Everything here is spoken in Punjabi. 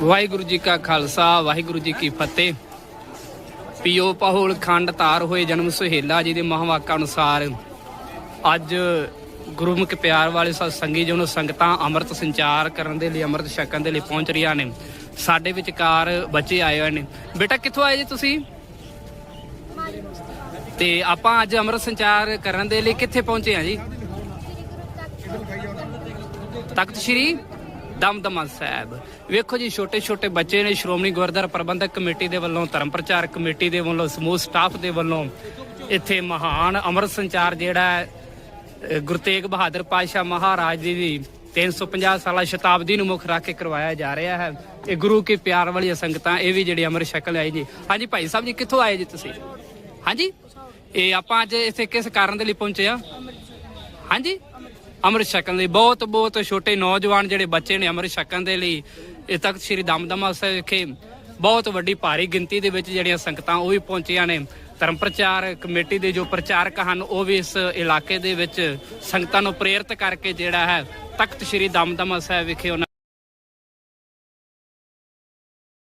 ਵਾਹਿਗੁਰੂ ਜੀ ਕਾ ਖਾਲਸਾ, ਵਾਹਿਗੁਰੂ ਜੀ ਕੀ ਫਤਿਹ। ਪੀਓ ਪਹੋਲ ਖੰਡ ਧਾਰ ਹੋਏ ਜਨਮ ਸੁਹੇਲਾ ਜੀ ਦੇ ਮਹਾਵਾਕਾਂ ਅਨੁਸਾਰ ਅੱਜ ਗੁਰਮੁਖ ਪਿਆਰ ਵਾਲੇ ਸਤ ਸੰਗੀ ਜੀ ਨੂੰ ਸੰਗਤਾਂ ਅੰਮ੍ਰਿਤ ਸੰਚਾਰ ਕਰਨ ਦੇ ਲਈ, ਅੰਮ੍ਰਿਤ ਛਕਣ ਦੇ ਲਈ ਪਹੁੰਚ ਰਹੀਆਂ ਨੇ। ਸਾਡੇ ਵਿਚਕਾਰ ਬੱਚੇ ਆਏ ਹੋਏ ਨੇ। ਬੇਟਾ, ਕਿੱਥੋਂ ਆਏ ਜੀ ਤੁਸੀਂ? ਤੇ ਆਪਾਂ ਅੱਜ ਅੰਮ੍ਰਿਤ ਸੰਚਾਰ ਕਰਨ ਦੇ ਲਈ ਕਿੱਥੇ ਪਹੁੰਚੇ ਆ ਜੀ? ਤਖਤ ਸ੍ਰੀ? ਦਮਦਮਾ ਸਾਹਿਬ। ਵੇਖੋ ਜੀ ਛੋਟੇ ਛੋਟੇ ਬੱਚੇ ਨੇ ਸ਼੍ਰੋਮਣੀ ਗੁਰਦੁਆਰਾ ਪ੍ਰਬੰਧਕ ਕਮੇਟੀ ਦੇ ਵੱਲੋਂ ਧਰਮ ਪ੍ਰਚਾਰ ਕਮੇਟੀ ਦੇ ਵੱਲੋਂ ਸਮੂਹ ਸਟਾਫ ਦੇ ਵੱਲੋਂ ਇੱਥੇ ਮਹਾਨ ਅੰਮ੍ਰਿਤ ਸੰਚਾਰ ਜਿਹੜਾ ਹੈ, ਗੁਰੂ ਤੇਗ ਬਹਾਦਰ ਪਾਤਸ਼ਾਹ ਮਹਾਰਾਜ ਜੀ ਦੀ 350 ਸਾਲਾ ਸ਼ਤਾਬਦੀ ਨੂੰ ਮੁੱਖ ਰੱਖ ਕੇ ਕਰਵਾਇਆ ਜਾ ਰਿਹਾ ਹੈ। ਇਹ ਗੁਰੂ ਕੇ ਪਿਆਰ ਵਾਲੀਆਂ ਸੰਗਤਾਂ ਇਹ ਵੀ ਜਿਹੜੀ ਅੰਮ੍ਰਿਤ ਸ਼ਕਲ ਆਈ ਜੀ। ਹਾਂਜੀ ਭਾਈ ਸਾਹਿਬ ਜੀ ਕਿੱਥੋਂ ਆਏ ਜੀ ਤੁਸੀਂ? ਹਾਂਜੀ? ਇਹ ਆਪਾਂ ਅੱਜ ਇੱਥੇ ਕਿਸ ਕਾਰਨ ਦੇ ਲਈ ਪਹੁੰਚੇ ਆ ਹਾਂਜੀ? ਅੰਮ੍ਰਿਤ ਛਕਣ ਲਈ। ਬਹੁਤ ਬਹੁਤ ਛੋਟੇ ਨੌਜਵਾਨ ਜਿਹੜੇ ਬੱਚੇ ਨੇ ਅੰਮ੍ਰਿਤ ਛਕਣ ਦੇ ਲਈ, ਇਹ ਤਖਤ ਸ੍ਰੀ ਦਮਦਮਾ ਸਾਹਿਬ ਵਿਖੇ ਬਹੁਤ ਵੱਡੀ ਭਾਰੀ ਗਿਣਤੀ ਦੇ ਵਿੱਚ ਜਿਹੜੀਆਂ ਸੰਗਤਾਂ ਉਹ ਵੀ ਪਹੁੰਚੀਆਂ ਨੇ। ਧਰਮ ਪ੍ਰਚਾਰ ਕਮੇਟੀ ਦੇ ਜੋ ਪ੍ਰਚਾਰਕ ਹਨ, ਉਹ ਵੀ ਇਸ ਇਲਾਕੇ ਦੇ ਵਿੱਚ ਸੰਗਤਾਂ ਨੂੰ ਪ੍ਰੇਰਿਤ ਕਰਕੇ ਜਿਹੜਾ ਹੈ ਤਖਤ ਸ੍ਰੀ ਦਮਦਮਾ ਸਾਹਿਬ ਵਿਖੇ ਉਹਨਾਂ